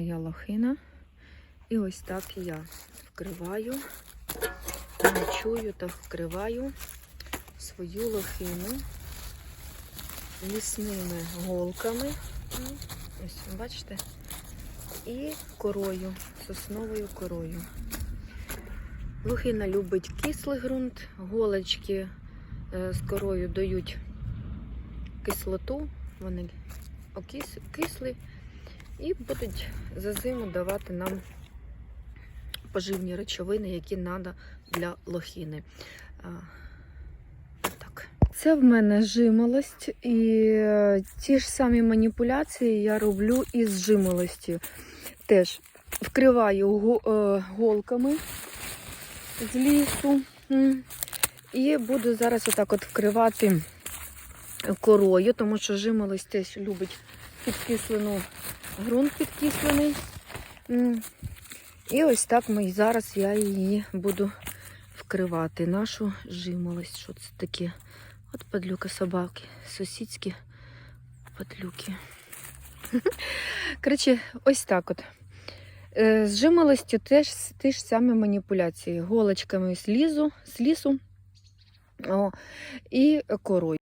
Моя лохина. І ось так я вкриваю, ночую та вкриваю свою лохину лісними голками. Ну, Ось, бачите? І корою, сосновою корою. Лохина любить кислий ґрунт, голочки е, з корою дають кислоту, вони окис, кислі і будуть за зиму давати нам поживні речовини, які треба для лохини. А, Так. Це в мене жимолость, і е, ті ж самі маніпуляції я роблю із жимолостю. Теж вкриваю е, голками з лісу. І буду зараз отак от вкривати корою, тому що жимолость теж любить підкислену ґрунт підкислений. І ось так ми зараз я її буду вкривати. Нашу жимолость. Що це таке? От падлюка собаки, сусідські падлюки. Коротше, ось так от. Е, З жимолостю теж ті ж самі маніпуляції. Голочками з лізу, з лісу о, і корою.